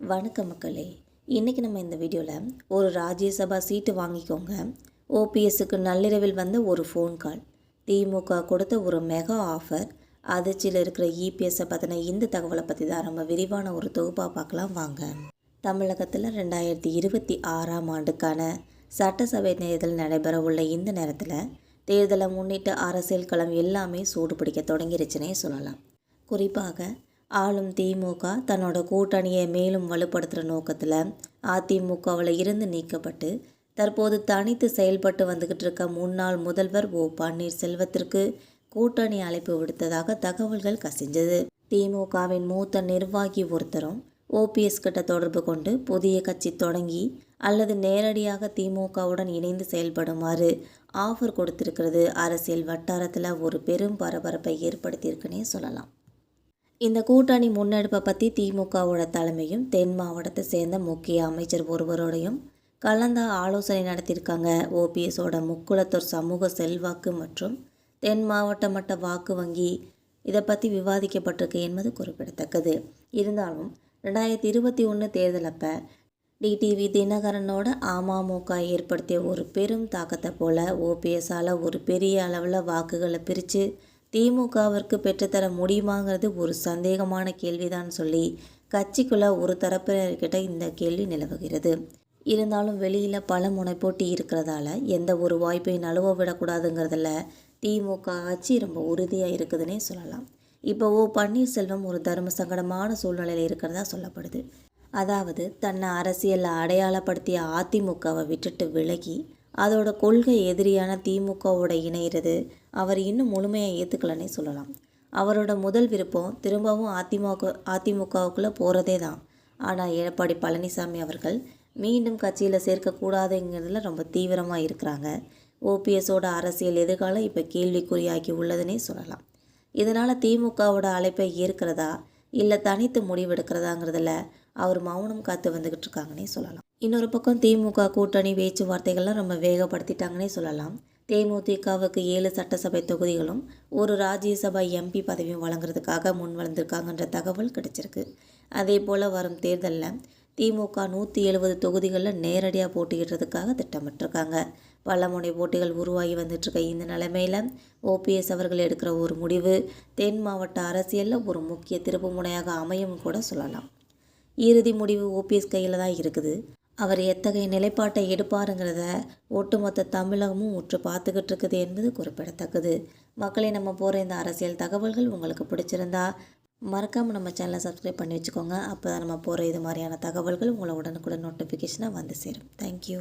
வணக்கம் மக்களே. இன்றைக்கி நம்ம இந்த வீடியோவில் ஒரு ராஜ்யசபா சீட்டு வாங்கிக்கோங்க. ஓபிஎஸ்க்கு நள்ளிரவில் வந்த ஒரு ஃபோன் கால் திமுக கொடுத்த ஒரு மெகா ஆஃபர் அதிர்ச்சியில் இருக்கிற இபிஎஸ்ஸை பற்றின இந்த தகவலை பற்றி தான் நம்ம விரிவான ஒரு தொகுப்பாக பார்க்கலாம் வாங்க. தமிழகத்தில் ரெண்டாயிரத்தி இருபத்தி ஆறாம் ஆண்டுக்கான சட்டசபை தேர்தல் நடைபெற உள்ள இந்த நேரத்தில் தேர்தலை முன்னிட்டு அரசியல் களம் எல்லாமே சூடு பிடிக்க தொடங்கிருச்சுனே சொல்லலாம். குறிப்பாக ஆளும் திமுக தன்னோட கூட்டணியை மேலும் வலுப்படுத்துகிற நோக்கத்தில் அதிமுகவில் இருந்து நீக்கப்பட்டு தற்போது தனித்து செயல்பட்டு வந்துக்கிட்டு இருக்க முன்னாள் முதல்வர் ஓ பன்னீர்செல்வத்திற்கு கூட்டணி அழைப்பு விடுத்ததாக தகவல்கள் கசிஞ்சது. திமுகவின் மூத்த நிர்வாகி ஒருத்தரும் ஓபிஎஸ் கிட்ட தொடர்பு கொண்டு புதிய கட்சி தொடங்கி அல்லது நேரடியாக திமுகவுடன் இணைந்து செயல்படுமாறு ஆஃபர் கொடுத்திருக்கிறது. அரசியல் வட்டாரத்தில் ஒரு பெரும் பரபரப்பை ஏற்படுத்தியிருக்குன்னே சொல்லலாம். இந்த கூட்டணி முன்னெடுப்பை பற்றி திமுகவோட தலைமையும் தென் மாவட்டத்தை சேர்ந்த முக்கிய அமைச்சர் ஒருவரோடையும் கலந்த ஆலோசனை நடத்தியிருக்காங்க. ஓபிஎஸோட முக்குளத்தூர் சமூக செல்வாக்கு மற்றும் தென் மாவட்ட மட்ட வாக்கு வங்கி இதை பற்றி விவாதிக்கப்பட்டிருக்கு என்பது குறிப்பிடத்தக்கது. இருந்தாலும் ரெண்டாயிரத்தி இருபத்தி ஒன்று தேர்தல் அப்போ டிடிவி தினகரனோட அமமுக ஏற்படுத்திய ஒரு பெரும் தாக்கத்தை போல் ஓபிஎஸ்ஸால் ஒரு பெரிய அளவில் வாக்குகளை பிரித்து திமுகவிற்கு பெற்றுத்தர முடியுமாங்கிறது ஒரு சந்தேகமான கேள்விதான் சொல்லி கட்சிக்குள்ளே ஒரு தரப்பினர்கிட்ட இந்த கேள்வி நிலவுகிறது. இருந்தாலும் வெளியில் பல முனைப்போட்டி இருக்கிறதால எந்த ஒரு வாய்ப்பையும் நழுவ விடக்கூடாதுங்கிறதுல திமுக ஆட்சி ரொம்ப உறுதியாக இருக்குதுன்னே சொல்லலாம். இப்போ ஓ பன்னீர்செல்வம் ஒரு தர்ம சங்கடமான சூழ்நிலையில் இருக்கிறதா சொல்லப்படுது. அதாவது தன்னை அரசியலில் அடையாளப்படுத்திய அதிமுகவை விட்டுட்டு விலகி அதோட கொள்கை எதிரியான திமுகவோட இணையிறது. அவர் இன்னும் முழுமையாக ஏற்றுக்கலன்னே சொல்லலாம். அவரோட முதல் விருப்பம் திரும்பவும் அதிமுக அதிமுகவுக்குள்ளே போகிறதே தான். ஆனால் எடப்பாடி பழனிசாமி அவர்கள் மீண்டும் கட்சியில் சேர்க்கக்கூடாதுங்கிறதுல ரொம்ப தீவிரமாக இருக்கிறாங்க. ஓபிஎஸோட அரசியல் எதிர்காலம் இப்போ கேள்விக்குறியாகி உள்ளதுன்னே சொல்லலாம். இதனால் திமுகவோட அழைப்பை ஏற்கிறதா இல்லை தனித்து முடிவெடுக்கிறதாங்கிறதுல அவர் மௌனம் காத்து வந்துக்கிட்டு இருக்காங்கன்னே சொல்லலாம். இன்னொரு பக்கம் திமுக கூட்டணி பேச்சுவார்த்தைகள்லாம் ரொம்ப வேகப்படுத்திட்டாங்கன்னே சொல்லலாம். தேமுதிகவுக்கு ஏழு சட்டசபை தொகுதிகளும் ஒரு ராஜ்யசபா எம்பி பதவியும் வழங்குறதுக்காக முன் வளர்ந்துருக்காங்கன்ற தகவல் கிடைச்சிருக்கு. அதே போல் வரும் தேர்தலில் திமுக நூற்றி எழுபது தொகுதிகளில் நேரடியாக போட்டியிடுறதுக்காக திட்டமிட்டிருக்காங்க. பல முனை போட்டிகள் உருவாகி வந்துட்டுருக்க. இந்த நிலைமையில் ஓபிஎஸ் அவர்கள் எடுக்கிற ஒரு முடிவு தென் மாவட்ட அரசியலில் ஒரு முக்கிய திருப்பு முனையாக அமையும் கூட சொல்லலாம். இறுதி முடிவு ஓபிஎஸ் கையில் தான் இருக்குது. அவர் எத்தகைய நிலைப்பாட்டை எடுப்பாருங்கிறத ஒட்டுமொத்த தமிழகமும் உற்று பார்த்துக்கிட்டு இருக்குது என்பது குறிப்பிடத்தக்கது. மக்களை நம்ம போகிற இந்த அரசியல் தகவல்கள் உங்களுக்கு பிடிச்சிருந்தா மறக்காமல் நம்ம சேனலை சப்ஸ்கிரைப் பண்ணி வச்சுக்கோங்க. அப்போ தான் நம்ம போகிற இது மாதிரியான தகவல்கள் உங்களை உடனுக்குடன் நோட்டிஃபிகேஷனாக வந்து சேரும். தேங்க்யூ